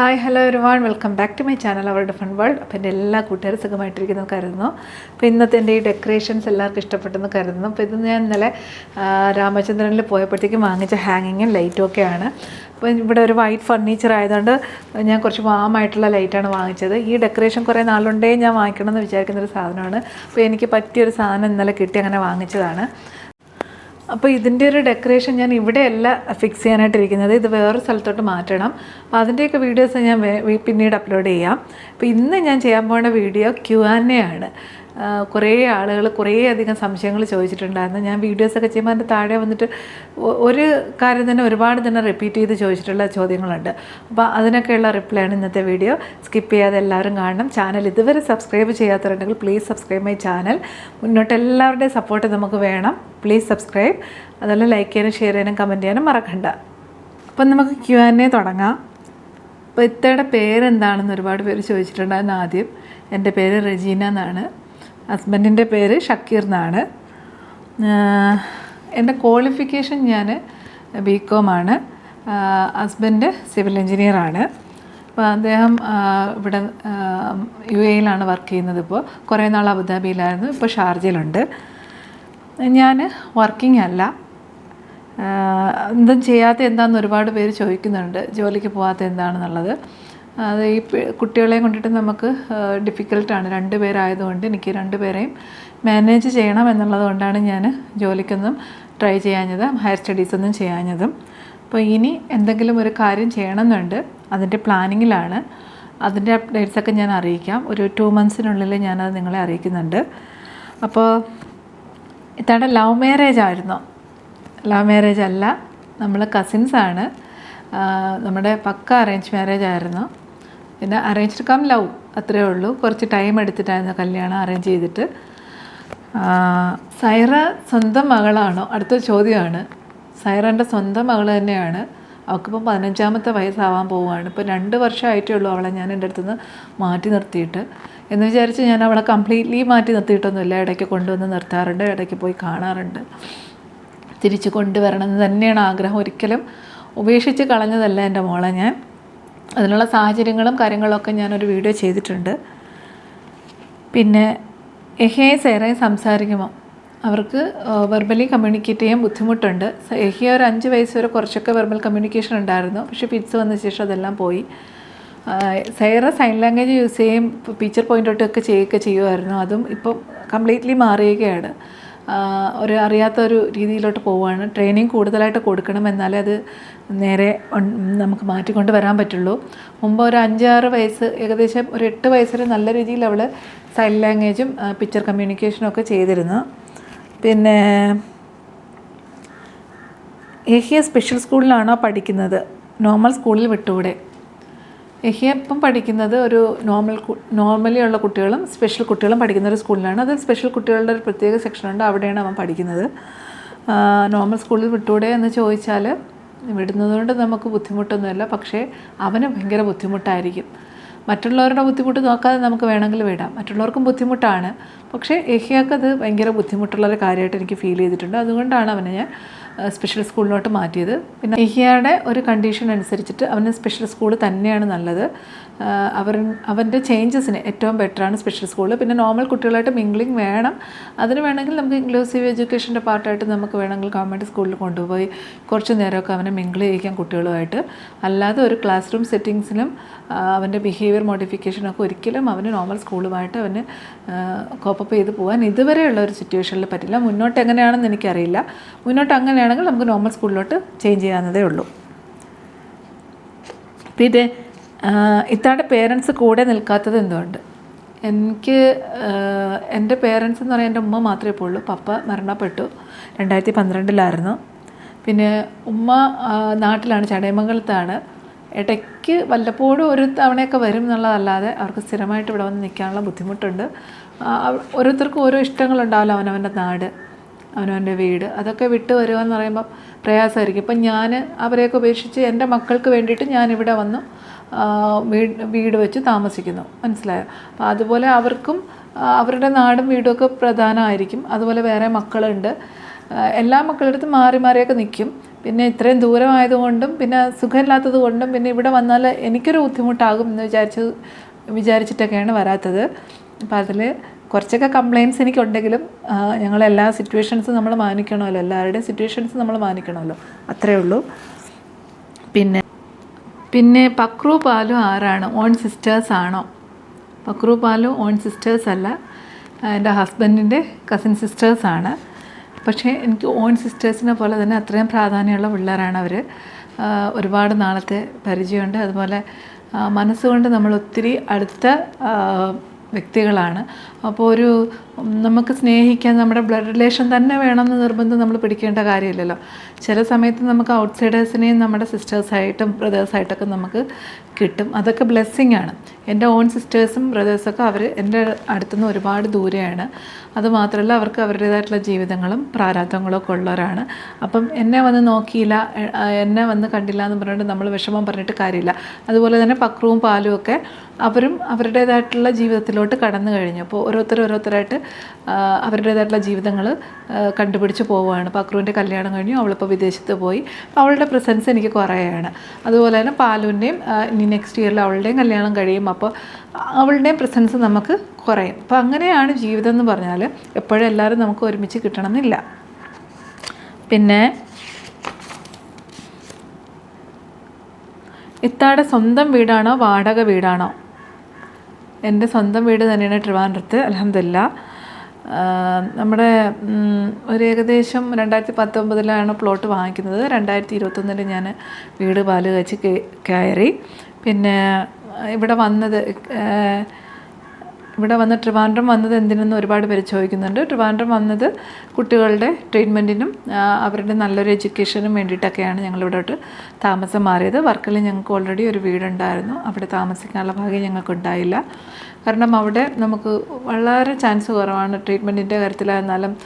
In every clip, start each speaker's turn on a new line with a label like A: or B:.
A: Hi hello ഒരുപാട് welcome back to my channel അവരുടെ fun world അപ്പോൾ എന്റെ എല്ലാ കൂട്ടുകാരും സുഖമായിട്ടിരിക്കുന്നു കരുതുന്നു. അപ്പോൾ ഇന്നത്തെ എന്റെ ഈ ഡെക്കറേഷൻസ് എല്ലാവർക്കും ഇഷ്ടപ്പെട്ടെന്ന് കരുതുന്നു. അപ്പോൾ ഇത് ഞാൻ ഇന്നലെ രാമചന്ദ്രനിൽ പോയപ്പോഴത്തേക്കും വാങ്ങിച്ച ഹാങ്ങിങ്ങും ലൈറ്റും ഒക്കെയാണ് അപ്പോൾ ഇവിടെ ഒരു വൈറ്റ് ഫർണിച്ചർ ആയതുകൊണ്ട് ഞാൻ കുറച്ച് വാമായിട്ടുള്ള ലൈറ്റാണ് വാങ്ങിച്ചത്. ഈ ഡെക്കറേഷൻ കുറേ നാളുണ്ടേ ഞാൻ വാങ്ങിക്കണമെന്ന് വിചാരിക്കുന്നൊരു വിചാരിക്കുന്ന ഒരു സാധനമാണ്. അപ്പോൾ എനിക്ക് പറ്റിയൊരു സാധനം ഇന്നലെ കിട്ടി അങ്ങനെ വാങ്ങിച്ചതാണ്. അപ്പോൾ ഇതിന്റെ ഒരു ഡെക്കറേഷൻ ഞാൻ ഇവിടെയല്ല ഫിക്സ് ചെയ്യാനായിട്ടിരിക്കുന്നത്. ഇത് വേറെ സ്ഥലത്തോട്ട് മാറ്റണം. അപ്പോൾ അതിന്റെയൊക്കെ വീഡിയോസ് ഞാൻ പിന്നീട് അപ്ലോഡ് ചെയ്യാം. അപ്പോൾ ഇന്ന് ഞാൻ ചെയ്യാൻ പോകുന്ന വീഡിയോ ക്യു ആൻ എ ആണ്. കുറേ ആളുകൾ കുറേ അധികം സംശയങ്ങൾ ചോദിച്ചിട്ടുണ്ടായിരുന്നു. ഞാൻ വീഡിയോസൊക്കെ ചെയ്യുമ്പോൾ അതിന്റെ താഴെ വന്നിട്ട് ഒരു കാര്യം തന്നെ ഒരുപാട് തന്നെ റിപ്പീറ്റ് ചെയ്ത് ചോദിച്ചിട്ടുള്ള ചോദ്യങ്ങളുണ്ട്. അപ്പോൾ അതിനൊക്കെയുള്ള റിപ്ലൈ ആണ് ഇന്നത്തെ വീഡിയോ സ്കിപ്പ് ചെയ്യാതെ എല്ലാവരും കാണണം. ചാനൽ ഇതുവരെ സബ്സ്ക്രൈബ് ചെയ്യാത്തവരുണ്ടെങ്കിൽ പ്ലീസ് സബ്സ്ക്രൈബ് മൈ ചാനൽ മുന്നോട്ട് എല്ലാവരുടെയും സപ്പോർട്ട് നമുക്ക് വേണം. പ്ലീസ് സബ്സ്ക്രൈബ് അതുപോലെ ലൈക്ക് ചെയ്യാനും ഷെയർ ചെയ്യാനും കമന്റ് ചെയ്യാനും മറക്കണ്ട. അപ്പം നമുക്ക് ക്യു ആൻ എ തുടങ്ങാം. അപ്പോൾ ഇത്തയുടെ പേരെന്താണെന്ന് ഒരുപാട് പേര് ചോദിച്ചിട്ടുണ്ടായിരുന്നു ആദ്യം. എന്റെ പേര് റെജീന എന്നാണ്. ഹസ്ബൻഡിന്റെ പേര് ഷക്കീർ എന്നാണ്. എന്റെ ക്വാളിഫിക്കേഷൻ ഞാൻ ബി ആണ്. ഹസ്ബൻഡ് സിവിൽ എഞ്ചിനീയറാണ് അപ്പോൾ അദ്ദേഹം ഇവിടെ യു എയിലാണ് വർക്ക് ചെയ്യുന്നത് ഇപ്പോൾ. കുറേ നാൾ അബുദാബിയിലായിരുന്നു ഇപ്പോൾ ഷാർജയിലുണ്ട്. ഞാൻ വർക്കിംഗ് അല്ല. എന്തും ചെയ്യാത്ത എന്താണെന്ന് ഒരുപാട് പേര് ചോദിക്കുന്നുണ്ട് ജോലിക്ക് പോകാത്ത എന്താണെന്നുള്ളത്. അത് ഈ കുട്ടികളെ കൊണ്ടിട്ട് നമുക്ക് ഡിഫിക്കൽട്ടാണ് രണ്ട് പേരായതുകൊണ്ട് എനിക്ക് രണ്ട് പേരെയും മാനേജ് ചെയ്യണം എന്നുള്ളത് കൊണ്ടാണ് ഞാൻ ജോലിക്കൊന്നും ട്രൈ ചെയ്യാഞ്ഞത് ഹയർ സ്റ്റഡീസൊന്നും ചെയ്യാഞ്ഞതും. അപ്പോൾ ഇനി എന്തെങ്കിലും ഒരു കാര്യം ചെയ്യണമെന്നുണ്ട്. അതിന്റെ പ്ലാനിങ്ങിലാണ് അതിന്റെ അപ്ഡേറ്റ്സൊക്കെ ഞാൻ അറിയിക്കാം. ഒരു ടു മന്ത്സിനുള്ളിൽ ഞാനത് നിങ്ങളെ അറിയിക്കുന്നുണ്ട്. അപ്പോൾ ഇത്തവണ ലവ് മാരേജ് ആയിരുന്നു. ലവ് മാരേജ് അല്ല നമ്മൾ കസിൻസാണ് നമ്മുടെ പക്ക അറേഞ്ച് മാരേജ് ആയിരുന്നു. പിന്നെ അറേഞ്ച്ഡ് കം ലവ് അത്രേ ഉള്ളൂ. കുറച്ച് ടൈം എടുത്തിട്ടായിരുന്നു കല്യാണം അറേഞ്ച് ചെയ്തിട്ട്. സൈറ സ്വന്തം മകളാണോ? അടുത്ത ചോദ്യമാണ്. സൈറന്റെ സ്വന്തം മകൾ തന്നെയാണ്. അവൾക്കിപ്പോൾ പതിനഞ്ചാമത്തെ വയസ്സാവാൻ പോവുകയാണ്. ഇപ്പോൾ രണ്ട് വർഷമായിട്ടേ ഉള്ളൂ അവളെ ഞാൻ എന്റെ അടുത്തുനിന്ന് മാറ്റി നിർത്തിയിട്ട്. എന്ന് വിചാരിച്ച് ഞാൻ അവളെ കംപ്ലീറ്റ്ലി മാറ്റി നിർത്തിയിട്ടൊന്നുമില്ല. ഇടയ്ക്ക് കൊണ്ടുവന്ന് നിർത്താറുണ്ട് ഇടയ്ക്ക് പോയി കാണാറുണ്ട്. തിരിച്ച് കൊണ്ടുവരണം എന്ന് തന്നെയാണ് ആഗ്രഹം. ഒരിക്കലും ഉപേക്ഷിച്ച് കളഞ്ഞതല്ല എന്റെ മോളെ ഞാൻ. അതിനുള്ള സാഹചര്യങ്ങളും കാര്യങ്ങളൊക്കെ ഞാനൊരു വീഡിയോ ചെയ്തിട്ടുണ്ട്. പിന്നെ എഹേ സേറെ സംസാരിക്കുമോ അവർക്ക് വെർബലി കമ്മ്യൂണിക്കേറ്റ് ചെയ്യാൻ ബുദ്ധിമുട്ടുണ്ട്. എഹിയ ഒരു അഞ്ച് വയസ്സ് വരെ കുറച്ചൊക്കെ വെർബൽ കമ്മ്യൂണിക്കേഷൻ ഉണ്ടായിരുന്നു. പക്ഷേ പിറ്റ്സ് വന്ന ശേഷം അതെല്ലാം പോയി. സൈറ സൈൻ ലാംഗ്വേജ് യൂസ് ചെയ്യും പിക്ചർ പോയിന്റ് ഔട്ടൊക്കെ ചെയ്യുകയൊക്കെ ചെയ്യുമായിരുന്നു. അതും ഇപ്പം കംപ്ലീറ്റ്ലി മാറിയുകയാണ് ഒരു അറിയാത്ത ഒരു രീതിയിലോട്ട് പോവുകയാണ്. ട്രെയിനിങ് കൂടുതലായിട്ട് കൊടുക്കണം എന്നാലേ അത് നേരെ നമുക്ക് മാറ്റിക്കൊണ്ട് വരാൻ പറ്റുള്ളൂ. മുമ്പ് ഒരു അഞ്ചാറ് വയസ്സ് ഏകദേശം ഒരു എട്ട് വയസ്സ് വരെ നല്ല രീതിയിൽ അവൾ സൈൻ ലാംഗ്വേജും പിക്ചർ കമ്മ്യൂണിക്കേഷനും ഒക്കെ ചെയ്തിരുന്നു. പിന്നെ ഏഹിയ സ്പെഷ്യൽ സ്കൂളിലാണോ പഠിക്കുന്നത്? നോർമൽ സ്കൂളിൽ വിട്ടുകൂടെ എഹിയ ഇപ്പം പഠിക്കുന്നത് ഒരു നോർമൽ നോർമലി ഉള്ള കുട്ടികളും സ്പെഷ്യൽ കുട്ടികളും പഠിക്കുന്ന ഒരു സ്കൂളിലാണ്. അത് സ്പെഷ്യൽ കുട്ടികളുടെ ഒരു പ്രത്യേക സെക്ഷനുണ്ട് അവിടെയാണ് അവൻ പഠിക്കുന്നത്. നോർമൽ സ്കൂളിൽ വിട്ടൂടെ എന്ന് ചോദിച്ചാൽ വിടുന്നതുകൊണ്ട് നമുക്ക് ബുദ്ധിമുട്ടൊന്നുമില്ല. പക്ഷേ അവന് ഭയങ്കര ബുദ്ധിമുട്ടായിരിക്കും. മറ്റുള്ളവരുടെ ബുദ്ധിമുട്ട് നോക്കാതെ നമുക്ക് വേണമെങ്കിൽ വിടാം. മറ്റുള്ളവർക്കും ബുദ്ധിമുട്ടാണ്. പക്ഷേ എഹിയക്ക് അത് ഭയങ്കര ബുദ്ധിമുട്ടുള്ളൊരു കാര്യമായിട്ട് എനിക്ക് ഫീൽ ചെയ്തിട്ടുണ്ട്. അതുകൊണ്ടാണ് അവനെ ഞാൻ സ്പെഷ്യൽ സ്കൂളിലോട്ട് മാറ്റിയത്. പിന്നെ ഇഹിയയുടെ ഒരു കണ്ടീഷൻ അനുസരിച്ചിട്ട് അവന് സ്പെഷ്യൽ സ്കൂൾ തന്നെയാണ് നല്ലത്. അവർ അവന്റെ ചേഞ്ചസിന് ഏറ്റവും ബെറ്ററാണ് സ്പെഷ്യൽ സ്കൂൾ പിന്നെ നോർമൽ കുട്ടികളായിട്ട് മിംഗ്ലിംഗ് വേണം. അതിന് വേണമെങ്കിൽ നമുക്ക് ഇൻക്ലൂസീവ് എഡ്യൂക്കേഷന്റെ പാർട്ടായിട്ട് നമുക്ക് വേണമെങ്കിൽ ഗവൺമെന്റ് സ്കൂളിൽ കൊണ്ടുപോയി കുറച്ച് നേരമൊക്കെ അവനെ മിംഗിൾ ചെയ്യിക്കാം കുട്ടികളുമായിട്ട്. അല്ലാതെ ഒരു ക്ലാസ് റൂം സെറ്റിങ്സിലും അവന്റെ ബിഹേവിയർ മോഡിഫിക്കേഷനൊക്കെ ഒരിക്കലും അവന് നോർമൽ സ്കൂളുമായിട്ട് അവന് കോപ്പപ്പ് ചെയ്ത് പോകാൻ ഇതുവരെയുള്ള ഒരു സിറ്റുവേഷനിൽ പറ്റില്ല. മുന്നോട്ട് എങ്ങനെയാണെന്ന് എനിക്കറിയില്ല. മുന്നോട്ട് അങ്ങനെയാണെങ്കിൽ നമുക്ക് നോർമൽ സ്കൂളിലോട്ട് ചേഞ്ച് ചെയ്യാവുന്നതേ ഉള്ളൂ. പിന്നെ ഇത്താടെ പേരൻസ് കൂടെ നിൽക്കാത്തത് എന്തുകൊണ്ട്? എനിക്ക് എന്റെ പേരൻസ് എന്ന് പറയാൻ എന്റെ ഉമ്മ മാത്രമേ ഉള്ളൂ പപ്പ മരണപ്പെട്ടു. രണ്ടായിരത്തി പന്ത്രണ്ടിലായിരുന്നു പിന്നെ ഉമ്മ നാട്ടിലാണ് ചടയമംഗലത്താണ്. ഇടയ്ക്ക് വല്ലപ്പോഴും ഒരു തവണയൊക്കെ വരും എന്നുള്ളതല്ലാതെ അവർക്ക് സ്ഥിരമായിട്ട് ഇവിടെ വന്ന് നിൽക്കാനുള്ള ബുദ്ധിമുട്ടുണ്ട്. ഓരോരുത്തർക്കും ഓരോ ഇഷ്ടങ്ങളുണ്ടാവില്ല അവനവന്റെ നാട് അവനവന്റെ വീട്. അതൊക്കെ വിട്ട് വരുക എന്ന് പറയുമ്പോൾ പ്രയാസമായിരിക്കും. ഇപ്പം ഞാൻ അവരെയൊക്കെ ഉപേക്ഷിച്ച് എന്റെ മക്കൾക്ക് വേണ്ടിയിട്ട് ഞാനിവിടെ വന്നു. വീട് വീട് വെച്ച് താമസിക്കുന്നു. മനസ്സിലായോ? അപ്പോൾ അതുപോലെ അവർക്കും അവരുടെ നാടും വീടും ഒക്കെ പ്രധാനമായിരിക്കും. അതുപോലെ വേറെ മക്കളുണ്ട്. എല്ലാ മക്കളുടെ മാറി മാറിയൊക്കെ നിൽക്കും പിന്നെ ഇത്രയും ദൂരമായതുകൊണ്ടും പിന്നെ സുഖമില്ലാത്തത് കൊണ്ടും പിന്നെ ഇവിടെ വന്നാൽ എനിക്കൊരു ബുദ്ധിമുട്ടാകും എന്ന് വിചാരിച്ച് വിചാരിച്ചിട്ടൊക്കെയാണ് വരാത്തത്. അപ്പോൾ അതിൽ കുറച്ചൊക്കെ കംപ്ലയിൻസ് എനിക്കുണ്ടെങ്കിലും ഞങ്ങളെല്ലാ സിറ്റുവേഷൻസും നമ്മൾ മാനിക്കണമല്ലോ. എല്ലാവരുടെയും സിറ്റുവേഷൻസ് നമ്മൾ മാനിക്കണമല്ലോ. അത്രയേ ഉള്ളൂ. പിന്നെ പിന്നെ പക്രു പാലു ആരാണ്? ഓൺ സിസ്റ്റേഴ്സ് ആണോ? പക്രു പാലു ഓൺ സിസ്റ്റേഴ്സ് അല്ല. എന്റെ ഹസ്ബൻഡിന്റെ കസിൻ സിസ്റ്റേഴ്സ് ആണ്. പക്ഷേ എനിക്ക് ഓൺ സിസ്റ്റേഴ്സിനെ പോലെ തന്നെ അത്രയും പ്രാധാന്യമുള്ള പിള്ളേരാണ് അവർ ഒരുപാട് നാളത്തെ പരിചയമുണ്ട്. അതുപോലെ മനസ്സുകൊണ്ട് നമ്മൾ ഒത്തിരി അടുത്ത വ്യക്തികളാണ്. അപ്പോൾ ഒരു നമുക്ക് സ്നേഹിക്കാൻ നമ്മുടെ ബ്ലഡ് റിലേഷൻ തന്നെ വേണമെന്ന് നിർബന്ധം നമ്മൾ പിടിക്കേണ്ട കാര്യമില്ലല്ലോ. ചില സമയത്ത് നമുക്ക് ഔട്ട്സൈഡേഴ്സിനെയും നമ്മുടെ സിസ്റ്റേഴ്സായിട്ടും ബ്രദേഴ്സായിട്ടൊക്കെ നമുക്ക് കിട്ടും. അതൊക്കെ ബ്ലെസ്സിങ് ആണ്. എന്റെ ഓൺ സിസ്റ്റേഴ്സും ബ്രദേഴ്സൊക്കെ അവർ എന്റെ അടുത്തുനിന്ന് ഒരുപാട് ദൂരെയാണ്. അതുമാത്രമല്ല അവർക്ക് അവരുടേതായിട്ടുള്ള ജീവിതങ്ങളും പ്രാരാബ്ദങ്ങളും ഒക്കെ ഉള്ളവരാണ്. അപ്പം എന്നെ വന്ന് നോക്കിയില്ല എന്നെ വന്ന് കണ്ടില്ല എന്ന് പറഞ്ഞിട്ട് നമ്മൾ വിഷമം പറഞ്ഞിട്ട് കാര്യമില്ല. അതുപോലെ തന്നെ പക്രവും പാലും ഒക്കെ അവരും അവരുടേതായിട്ടുള്ള ജീവിതത്തിലോട്ട് കടന്നു കഴിഞ്ഞു. അപ്പോൾ ഓരോരുത്തർ ഓരോരുത്തരായിട്ട് അവരുടേതായിട്ടുള്ള ജീവിതങ്ങൾ കണ്ടുപിടിച്ച് പോവുകയാണ്. പക്രുവിന്റെ കല്യാണം കഴിഞ്ഞു അവളിപ്പോൾ വിദേശത്ത് പോയി. അവളുടെ പ്രസൻസ് എനിക്ക് കുറയാണ്. അതുപോലെ തന്നെ പാലുവിന്റെയും ഇനി നെക്സ്റ്റ് ഇയറിൽ അവളുടെയും കല്യാണം കഴിയും. അപ്പോൾ അവളുടെയും പ്രസൻസ് നമുക്ക് കുറയും. അപ്പോൾ അങ്ങനെയാണ് ജീവിതം എന്ന് പറഞ്ഞാൽ എപ്പോഴും എല്ലാവരും നമുക്ക് ഒരുമിച്ച് കിട്ടണമെന്നില്ല. പിന്നെ ഇത്താടെ സ്വന്തം വീടാണോ വാടക വീടാണോ? എന്റെ സ്വന്തം വീട് തന്നെയാണ് ട്രിവാൻഡ്രത്ത് അലഹമില്ല നമ്മുടെ ഒരു ഏകദേശം രണ്ടായിരത്തി പത്തൊമ്പതിലാണ് പ്ലോട്ട് വാങ്ങിക്കുന്നത്. രണ്ടായിരത്തി ഇരുപത്തൊന്നിൽ ഞാൻ വീട് പാൽ കഴിച്ച് കയറി. പിന്നെ ഇവിടെ വന്നത് ഇവിടെ വന്ന് ട്രിവാൻഡ്രം വന്നത് എന്തിനെന്ന് ഒരുപാട് പേര് ചോദിക്കുന്നുണ്ട്. ട്രിവാൻഡ്രം വന്നത് കുട്ടികളുടെ ട്രീറ്റ്മെന്റിനും അവരുടെ നല്ലൊരു എഡ്യൂക്കേഷനും വേണ്ടിയിട്ടൊക്കെയാണ് ഞങ്ങളിവിടോട്ട് താമസം മാറിയത്. വർക്കലിൽ ഞങ്ങൾക്ക് ഓൾറെഡി ഒരു വീടുണ്ടായിരുന്നു. അവിടെ താമസിക്കാനുള്ള ഭാഗ്യം ഞങ്ങൾക്കുണ്ടായില്ല. കാരണം അവിടെ നമുക്ക് വളരെ ചാൻസ് കുറവാണ് ട്രീറ്റ്മെന്റിന്റെ കാര്യത്തിലായിരുന്നാലും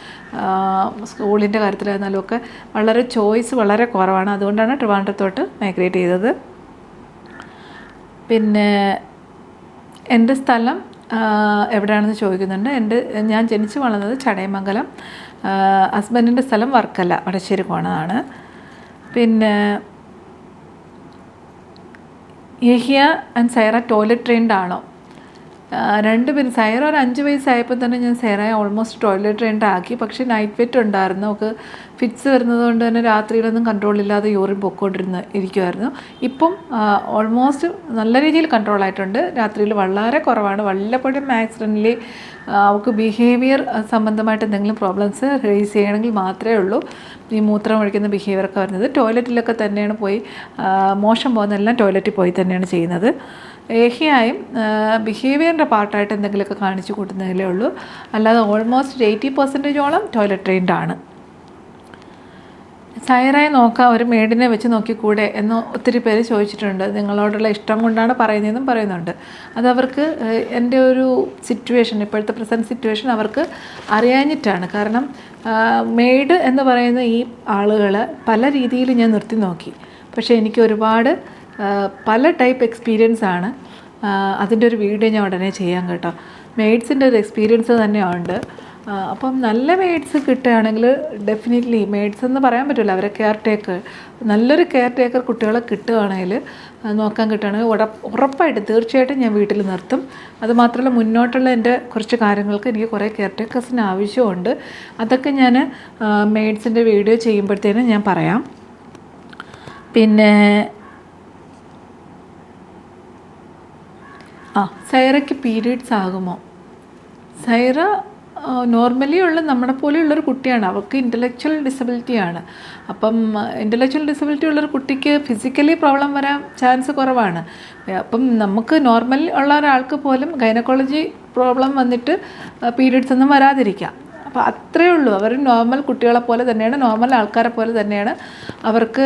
A: സ്കൂളിന്റെ കാര്യത്തിലായിരുന്നാലും ഒക്കെ വളരെ ചോയ്സ് വളരെ കുറവാണ്. അതുകൊണ്ടാണ് ട്രിവാൻഡ്രത്തോട്ട് മൈഗ്രേറ്റ് ചെയ്തത്. പിന്നെ എന്റെ സ്ഥലം എവിടെയാണെന്ന് ചോദിക്കുന്നുണ്ട്. എന്റെ ഞാൻ ജനിച്ചു വളർന്നത് ചടയമംഗലം. ഹസ്ബൻഡിന്റെ സ്ഥലം വർക്കല വടശ്ശേരി കോണതാണ് പിന്നെ Yahiya and Saira toilet trained ആണോ? ആ, പേര് സൈറ ഒരു അഞ്ച് വയസ്സായപ്പോൾ തന്നെ ഞാൻ സൈറയെ ഓൾമോസ്റ്റ് ടോയ്ലറ്റ് ട്രെയിൻഡ് ആക്കി. പക്ഷേ നൈറ്റ് വെറ്റ് ഉണ്ടായിരുന്നു. അവൾക്ക് ഫിറ്റ്സ് വരുന്നത് കൊണ്ട് തന്നെ രാത്രിയിലൊന്നും കൺട്രോൾ ഇല്ലാതെ യൂറിൻ പൊക്കോണ്ടിരുന്ന് ഇരിക്കുമായിരുന്നു ഇപ്പം ഓൾമോസ്റ്റ് നല്ല രീതിയിൽ കൺട്രോൾ ആയിട്ടുണ്ട്. രാത്രിയിൽ വളരെ കുറവാണ്. വല്ലപ്പോഴും ആക്സിഡന്റലി അവൾക്ക് ബിഹേവിയർ സംബന്ധമായിട്ട് എന്തെങ്കിലും പ്രോബ്ലംസ് റേസ് ചെയ്യണമെങ്കിൽ മാത്രമേ ഉള്ളൂ. ഈ മൂത്രം ഒഴിക്കുന്ന ബിഹേവിയറൊക്കെ വരുന്നത്. ടോയ്ലറ്റിലൊക്കെ തന്നെയാണ് പോയി മോശം പോകുന്നതെല്ലാം ടോയ്ലറ്റിൽ പോയി തന്നെയാണ് ചെയ്യുന്നത്. ഏഹിയായും ബിഹേവിയറിന്റെ പാർട്ടായിട്ട് എന്തെങ്കിലുമൊക്കെ കാണിച്ചു കൂട്ടുന്നതിലേ ഉള്ളൂ. അല്ലാതെ ഓൾമോസ്റ്റ് എയ്റ്റി പെർസെന്റേജോളം ടോയ്ലറ്റ് ട്രെയിൻഡ് ആണ്. സൈറായി നോക്കാം ഒരു മേഡിനെ വെച്ച് നോക്കിക്കൂടെ എന്ന് ഒത്തിരി പേര് ചോദിച്ചിട്ടുണ്ട്. നിങ്ങളോടുള്ള ഇഷ്ടം കൊണ്ടാണ് പറയുന്നതെന്നും പറയുന്നുണ്ട്. അതവർക്ക് അവർക്ക് എന്റെ ഒരു സിറ്റുവേഷൻ ഇപ്പോഴത്തെ പ്രസന്റ് സിറ്റുവേഷൻ അവർക്ക് അറിയാഞ്ഞിട്ടാണ്. കാരണം മെയ്ഡ് എന്ന് പറയുന്ന ഈ ആളുകൾ പല രീതിയിൽ ഞാൻ നിർത്തി നോക്കി. പക്ഷേ എനിക്ക് ഒരുപാട് പല ടൈപ്പ് എക്സ്പീരിയൻസ് ആണ്. അതിന്റെ ഒരു വീഡിയോ ഞാൻ ഉടനെ ചെയ്യാം കേട്ടോ. മെയ്ഡ്സിന്റെ ഒരു എക്സ്പീരിയൻസ് തന്നെയുണ്ട്. അപ്പം നല്ല മെയ്ഡ്സ് കിട്ടുകയാണെങ്കിൽ ഡെഫിനറ്റ്ലി മെയ്ഡ്സ് എന്ന് പറയാൻ പറ്റില്ല. അവരെ കെയർ ടേക്കർ നല്ലൊരു കെയർ ടേക്കർ കുട്ടികളെ കിട്ടുകയാണെങ്കിൽ നോക്കാൻ കിട്ടുകയാണെങ്കിൽ ഉറപ്പായിട്ട് തീർച്ചയായിട്ടും ഞാൻ വീട്ടിൽ നിർത്തും. അതുമാത്രമല്ല മുന്നോട്ടുള്ള എന്റെ കുറച്ച് കാര്യങ്ങൾക്ക് എനിക്ക് കുറേ കെയർ ടേക്കേഴ്സിന് ആവശ്യമുണ്ട്. അതൊക്കെ ഞാൻ മെയ്ഡ്സിന്റെ വീഡിയോ ചെയ്യുമ്പോഴത്തേനും ഞാൻ പറയാം. പിന്നെ ആ സൈറയ്ക്ക് പീരീഡ്സ് ആകുമോ? സൈറ നോർമലി ഉള്ള നമ്മളെ പോലെയുള്ളൊരു കുട്ടിയാണ്. അവൾക്ക് ഇന്റലക്ച്വൽ ഡിസബിലിറ്റിയാണ് അപ്പം ഇന്റലക്ച്വൽ ഡിസബിലിറ്റി ഉള്ളൊരു കുട്ടിക്ക് ഫിസിക്കലി പ്രോബ്ലം വരാൻ ചാൻസ് കുറവാണ്. അപ്പം നമുക്ക് നോർമൽ ഉള്ള ഒരാൾക്ക് പോലും ഗൈനക്കോളജി പ്രോബ്ലം വന്നിട്ട് പീരീഡ്സ് ഒന്നും വരാതിരിക്കാം. അപ്പോൾ അത്രയേ ഉള്ളൂ. അവർ നോർമൽ കുട്ടികളെ പോലെ തന്നെയാണ് നോർമൽ ആൾക്കാരെ പോലെ തന്നെയാണ്. അവർക്ക്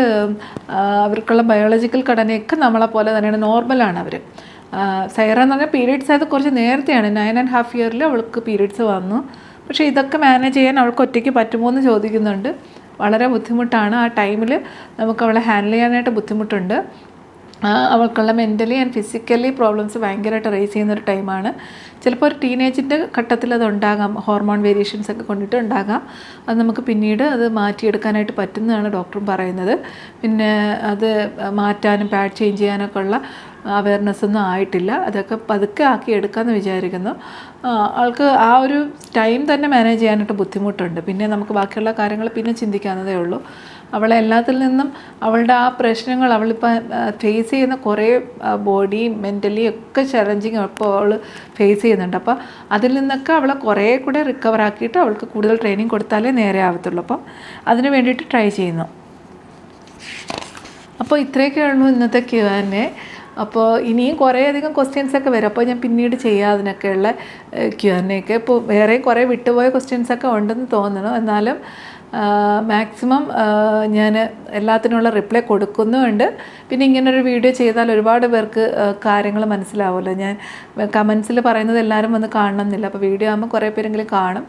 A: അവർക്കുള്ള ബയോളജിക്കൽ ഘടനയൊക്കെ നമ്മളെ പോലെ തന്നെയാണ്. നോർമലാണ് അവർ സൈറ എന്ന് പറഞ്ഞാൽ പീരീഡ്സ് ആയത് കുറച്ച് നേരത്തെയാണ്. നയൻ ആൻഡ് ഹാഫ് ഇയറിൽ അവൾക്ക് പീരീഡ്സ് വന്നു. പക്ഷേ ഇതൊക്കെ മാനേജ് ചെയ്യാൻ അവൾക്ക് ഒറ്റയ്ക്ക് പറ്റുമോ എന്ന് ചോദിക്കുന്നുണ്ട്. വളരെ ബുദ്ധിമുട്ടാണ്. ആ ടൈമിൽ നമുക്ക് അവളെ ഹാൻഡിൽ ചെയ്യാനായിട്ട് ബുദ്ധിമുട്ടുണ്ട്. അവൾക്കുള്ള മെന്റലി ആൻഡ് ഫിസിക്കലി പ്രോബ്ലംസ് ഭയങ്കരമായിട്ട് റേസ് ചെയ്യുന്ന ഒരു ടൈമാണ് ചിലപ്പോൾ ഒരു ടീനേജിന്റെ ഘട്ടത്തിൽ അത് ഉണ്ടാകാം. ഹോർമോൺ വേരിയേഷൻസ് ഒക്കെ കൊണ്ടിട്ട് ഉണ്ടാകാം. അത് നമുക്ക് പിന്നീട് അത് മാറ്റിയെടുക്കാനായിട്ട് പറ്റുന്നതാണ് ഡോക്ടറും പറയുന്നത്. പിന്നെ അത് മാറ്റാനും പാഡ് ചേഞ്ച് ചെയ്യാനൊക്കെ ഉള്ള അവയർനെസ് ഒന്നും ആയിട്ടില്ല. അതൊക്കെ പതുക്കെ ആക്കി എടുക്കാമെന്ന് വിചാരിക്കുന്നു. ആൾക്ക് ആ ഒരു ടൈം തന്നെ മാനേജ് ചെയ്യാനായിട്ട് ബുദ്ധിമുട്ടുണ്ട്. പിന്നെ നമുക്ക് ബാക്കിയുള്ള കാര്യങ്ങൾ പിന്നെ ചിന്തിക്കാവുന്നതേ ഉള്ളൂ. അവളെ എല്ലാത്തിൽ നിന്നും അവളുടെ ആ പ്രശ്നങ്ങൾ അവളിപ്പോൾ ഫേസ് ചെയ്യുന്ന കുറേ ബോഡി മെന്റലി ഒക്കെ ചലഞ്ചിങ് ഇപ്പോൾ അവൾ ഫേസ് ചെയ്യുന്നുണ്ട്. അപ്പോൾ അതിൽ നിന്നൊക്കെ അവളെ കുറേ കൂടെ റിക്കവർ ആക്കിയിട്ട് അവൾക്ക് കൂടുതൽ ട്രെയിനിങ് കൊടുത്താലേ നേരെ ആവത്തുള്ളൂ. അപ്പം അതിന് വേണ്ടിയിട്ട് ട്രൈ ചെയ്യുന്നു. അപ്പോൾ ഇത്രയൊക്കെ ഉള്ളൂ ഇന്നത്തെ ക്യൂ അപ്പോൾ ഇനിയും കുറേയധികം ക്വസ്റ്റ്യൻസ് ഒക്കെ വരും. അപ്പോൾ ഞാൻ പിന്നീട് ചെയ്യാം അതിനൊക്കെയുള്ള ക്യൂ ഒക്കെ. ഇപ്പോൾ വേറെ കുറേ വിട്ടുപോയ ക്വസ്റ്റ്യൻസ് ഒക്കെ ഉണ്ടെന്ന് തോന്നുന്നു എന്നാലും മാക്സിമം ഞാൻ എല്ലാത്തിനുള്ള റിപ്ലൈ കൊടുക്കുന്നുമുണ്ട് പിന്നെ ഇങ്ങനൊരു വീഡിയോ ചെയ്താൽ ഒരുപാട് പേർക്ക് കാര്യങ്ങൾ മനസ്സിലാവുമല്ലോ. ഞാൻ കമൻസിൽ പറയുന്നത് എല്ലാവരും വന്ന് കാണണമെന്നില്ല. അപ്പോൾ വീഡിയോ ആകുമ്പോൾ കുറേ പേരെങ്കിലും കാണും.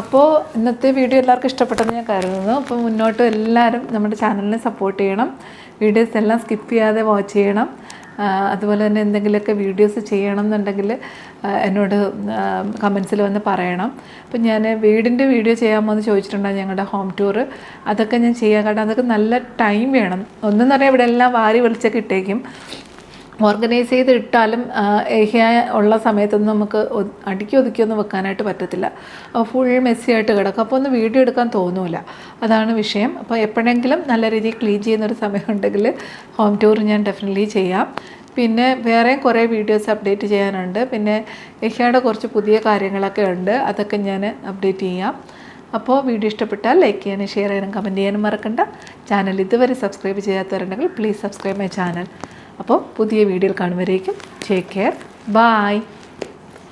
A: അപ്പോൾ ഇന്നത്തെ വീഡിയോ എല്ലാവർക്കും ഇഷ്ടപ്പെട്ടെന്ന് ഞാൻ കരുതുന്നു. അപ്പോൾ മുന്നോട്ട് എല്ലാവരും നമ്മുടെ ചാനലിനെ സപ്പോർട്ട് ചെയ്യണം. വീഡിയോസ് എല്ലാം സ്കിപ്പ് ചെയ്യാതെ വാച്ച് ചെയ്യണം. അതുപോലെ തന്നെ എന്തെങ്കിലുമൊക്കെ വീഡിയോസ് ചെയ്യണം എന്നുണ്ടെങ്കിൽ എന്നോട് കമൻസിൽ വന്ന് പറയണം. അപ്പം ഞാൻ വീടിന്റെ വീഡിയോ ചെയ്യാമോ എന്ന് ചോദിച്ചിട്ടുണ്ടായിരുന്നു ഞങ്ങളുടെ ഹോം ടൂർ അതൊക്കെ ഞാൻ ചെയ്യാൻ കാരണം അതൊക്കെ നല്ല ടൈം വേണം. ഒന്നെന്ന് പറയാം ഇവിടെ എല്ലാം വാരി വലിച്ചൊക്കെ ഇട്ടേക്കും. ഓർഗനൈസ് ചെയ്ത് ഇട്ടാലും ഏഹ്യായ ഉള്ള സമയത്തൊന്നും നമുക്ക് അടുക്കി ഒതുക്കിയൊന്നും വെക്കാനായിട്ട് പറ്റത്തില്ല. ഫുൾ മെസ്സി ആയിട്ട് കിടക്കും. അപ്പോൾ ഒന്ന് വീഡിയോ എടുക്കാൻ തോന്നൂല. അതാണ് വിഷയം. അപ്പോൾ എപ്പോഴെങ്കിലും നല്ല രീതിയിൽ ക്ലീൻ ചെയ്യുന്നൊരു സമയം ഉണ്ടെങ്കിൽ ഹോം ടൂർ ഞാൻ ഡെഫിനറ്റ്ലി ചെയ്യാം. പിന്നെ വേറെ കുറേ വീഡിയോസ് അപ്ഡേറ്റ് ചെയ്യാനുണ്ട്. പിന്നെ ഏഹ്യയുടെ കുറച്ച് പുതിയ കാര്യങ്ങളൊക്കെ ഉണ്ട്. അതൊക്കെ ഞാൻ അപ്ഡേറ്റ് ചെയ്യാം. അപ്പോൾ വീഡിയോ ഇഷ്ടപ്പെട്ടാൽ ലൈക്ക് ചെയ്യാനും ഷെയർ ചെയ്യാനും കമന്റ് ചെയ്യാനും മറക്കണ്ട. ചാനൽ ഇതുവരെ സബ്സ്ക്രൈബ് ചെയ്യാത്തവരുണ്ടെങ്കിൽ പ്ലീസ് സബ്സ്ക്രൈബ് മൈ ചാനൽ അപ്പോൾ പുതിയ വീഡിയോയിൽ കാണുമ്പോഴേക്കും ടേക്ക് കെയർ ബായ്